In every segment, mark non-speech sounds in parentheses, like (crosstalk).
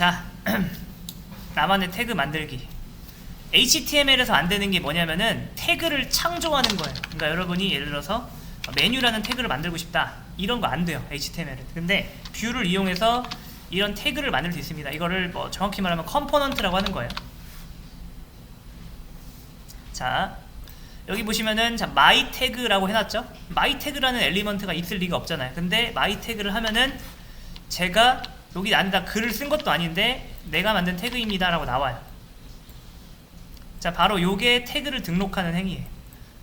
자, (clears throat) 나만의 태그 만들기. HTML에서 안 되는 게 뭐냐면은 태그를 창조하는 거예요. 그러니까 여러분이 예를 들어서 메뉴라는 태그를 만들고 싶다. 이런 거 안 돼요. HTML은. 근데 뷰를 이용해서 이런 태그를 만들 수 있습니다. 이거를 뭐 정확히 말하면 컴포넌트라고 하는 거예요. 자, 여기 보시면은 자 마이 태그라고 해놨죠. 마이 태그라는 엘리먼트가 있을 리가 없잖아요. 근데 마이 태그를 하면은 제가 여기 안에다 글을 쓴 것도 아닌데 내가 만든 태그입니다 라고 나와요. 자, 바로 요게 태그를 등록하는 행위예요.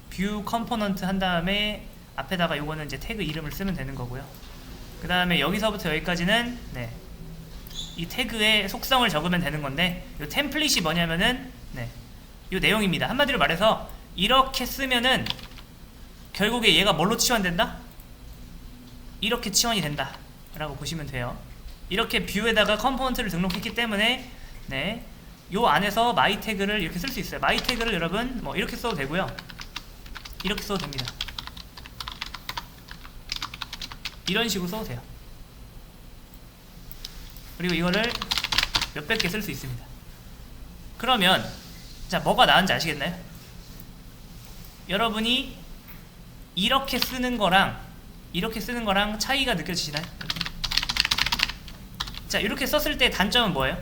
뷰 컴포넌트 한 다음에 앞에다가 요거는 이제 태그 이름을 쓰면 되는 거고요. 그 다음에 여기서부터 여기까지는 네. 이 태그의 속성을 적으면 되는 건데 요 템플릿이 뭐냐면은 네. 요 내용입니다. 한마디로 말해서 이렇게 쓰면은 결국에 얘가 뭘로 치환된다? 이렇게 치환이 된다. 라고 보시면 돼요. 이렇게 뷰에다가 컴포넌트를 등록했기 때문에 네. 요 안에서 마이 태그를 이렇게 쓸 수 있어요. 마이 태그를 여러분 뭐 이렇게 써도 되고요. 이렇게 써도 됩니다. 이런 식으로 써도 돼요. 그리고 이거를 몇백 개 쓸 수 있습니다. 그러면 자 뭐가 나은지 아시겠나요? 여러분이 이렇게 쓰는 거랑 이렇게 쓰는 거랑 차이가 느껴지시나요? 자 이렇게 썼을 때 단점은 뭐예요?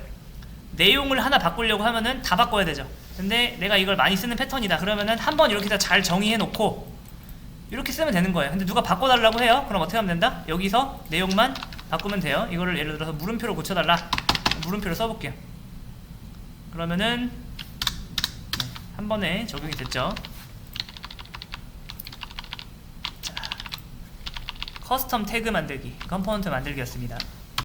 내용을 하나 바꾸려고 하면은 다 바꿔야 되죠. 근데 내가 이걸 많이 쓰는 패턴이다. 그러면은 한 번 이렇게 다 잘 정의해 놓고 이렇게 쓰면 되는 거예요. 근데 누가 바꿔달라고 해요? 그럼 어떻게 하면 된다? 여기서 내용만 바꾸면 돼요. 이거를 예를 들어서 물음표로 고쳐달라. 물음표로 써볼게요. 그러면은 네, 한 번에 적용이 됐죠. 자, 커스텀 태그 만들기, 컴포넌트 만들기였습니다.